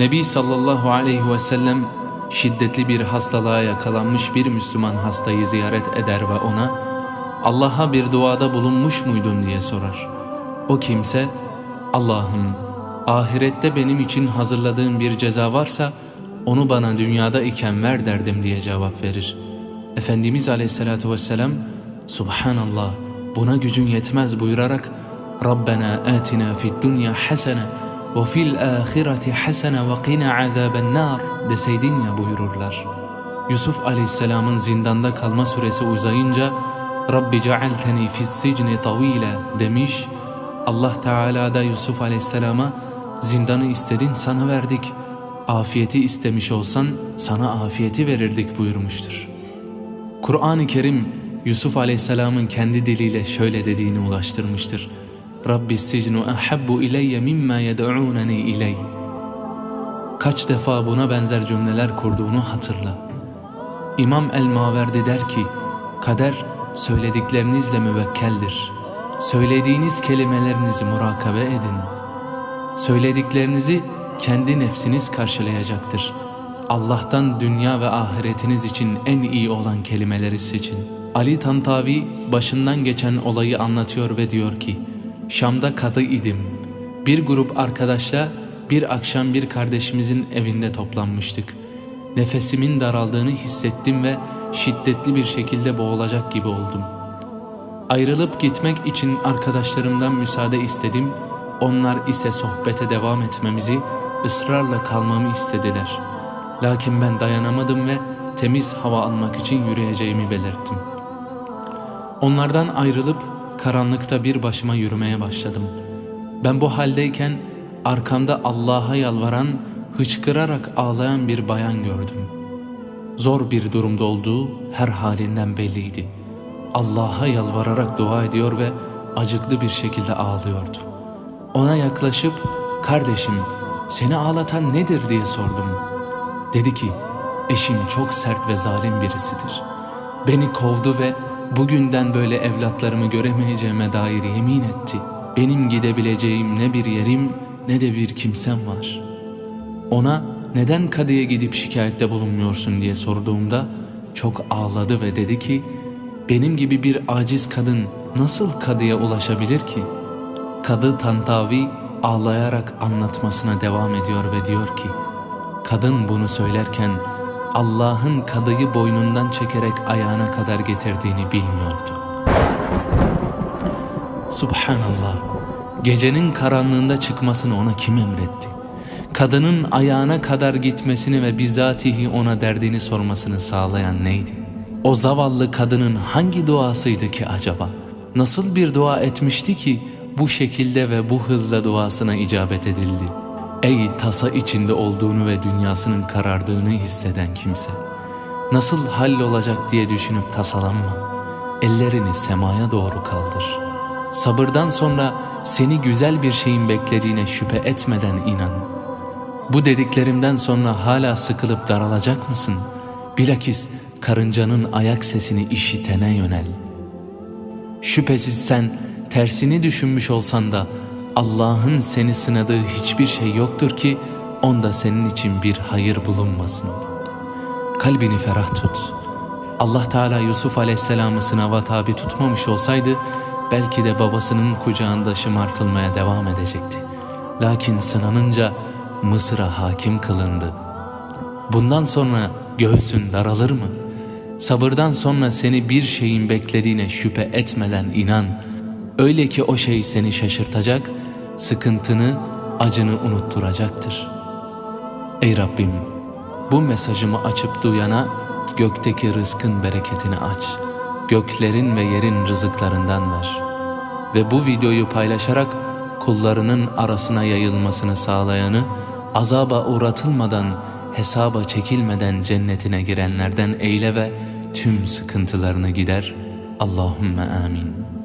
Nebi sallallahu aleyhi ve sellem şiddetli bir hastalığa yakalanmış bir Müslüman hastayı ziyaret eder ve ona Allah'a bir duada bulunmuş muydun diye sorar. O kimse Allah'ım ahirette benim için hazırladığın bir ceza varsa onu bana dünyada iken ver derdim diye cevap verir. Efendimiz aleyhissalatü vesselam Subhanallah buna gücün yetmez buyurarak Rabbena atina fid dunya hasene ahireti hasene ve qina azaben nar deseydin ya buyururlar. Yusuf aleyhisselamın zindanda kalma süresi uzayınca Rabbi cealteni fis sicni tavile demiş. Allah Teala da Yusuf aleyhisselama zindanı istedin sana verdik. Afiyeti istemiş olsan sana afiyeti verirdik buyurmuştur. Kur'an-ı Kerim Yusuf aleyhisselamın kendi diliyle şöyle dediğini ulaştırmıştır. Rabbi sicnu ahabbu ileyye mimma yed'uneni iley. Kaç defa buna benzer cümleler kurduğunu hatırla. İmam el-Maverdi der ki, kader söylediklerinizle müvekkeldir. Söylediğiniz kelimelerinizi murakabe edin. Söylediklerinizi kendi nefsiniz karşılayacaktır. Allah'tan dünya ve ahiretiniz için en iyi olan kelimeleri seçin. Ali Tantavi başından geçen olayı anlatıyor ve diyor ki, Şam'da kadı idim. Bir grup arkadaşla bir akşam bir kardeşimizin evinde toplanmıştık. Nefesimin daraldığını hissettim ve şiddetli bir şekilde boğulacak gibi oldum. Ayrılıp gitmek için arkadaşlarımdan müsaade istedim. Onlar ise sohbete devam etmemizi, ısrarla kalmamı istediler. Lakin ben dayanamadım ve temiz hava almak için yürüyeceğimi belirttim. Onlardan ayrılıp karanlıkta bir başıma yürümeye başladım. Ben bu haldeyken arkamda Allah'a yalvaran, hıçkırarak ağlayan bir bayan gördüm. Zor bir durumda olduğu her halinden belliydi. Allah'a yalvararak dua ediyor ve acıklı bir şekilde ağlıyordu. Ona yaklaşıp kardeşim seni ağlatan nedir diye sordum. Dedi ki eşim çok sert ve zalim birisidir. Beni kovdu ve bugünden böyle evlatlarımı göremeyeceğime dair yemin etti. Benim gidebileceğim ne bir yerim ne de bir kimsem var. Ona neden kadıya gidip şikayette bulunmuyorsun diye sorduğumda çok ağladı ve dedi ki benim gibi bir aciz kadın nasıl kadıya ulaşabilir ki? Kadı Tantavi ağlayarak anlatmasına devam ediyor ve diyor ki kadın bunu söylerken Allah'ın kadıyı boynundan çekerek ayağına kadar getirdiğini bilmiyordu. Subhanallah, gecenin karanlığında çıkmasını ona kim emretti? Kadının ayağına kadar gitmesini ve bizatihi ona derdini sormasını sağlayan neydi? O zavallı kadının hangi duasıydı ki acaba? Nasıl bir dua etmişti ki bu şekilde ve bu hızla duasına icabet edildi? Ey tasa içinde olduğunu ve dünyasının karardığını hisseden kimse. Nasıl hallolacak diye düşünüp tasalanma. Ellerini semaya doğru kaldır. Sabırdan sonra seni güzel bir şeyin beklediğine şüphe etmeden inan. Bu dediklerimden sonra hala sıkılıp daralacak mısın? Bilakis karıncanın ayak sesini işitene yönel. Şüphesiz sen tersini düşünmüş olsan da Allah'ın seni sınadığı hiçbir şey yoktur ki onda senin için bir hayır bulunmasın. Kalbini ferah tut. Allah Teala Yusuf Aleyhisselam'ı sınava tabi tutmamış olsaydı belki de babasının kucağında şımartılmaya devam edecekti. Lakin sınanınca Mısır'a hakim kılındı. Bundan sonra göğsün daralır mı? Sabırdan sonra seni bir şeyin beklediğine şüphe etmeden inan. Öyle ki o şey seni şaşırtacak, sıkıntını, acını unutturacaktır. Ey Rabbim, bu mesajımı açıp duyana gökteki rızkın bereketini aç. Göklerin ve yerin rızıklarından ver. Ve bu videoyu paylaşarak kullarının arasına yayılmasını sağlayanı azaba uğratılmadan, hesaba çekilmeden cennetine girenlerden eyle ve tüm sıkıntılarını gider. Allahümme amin.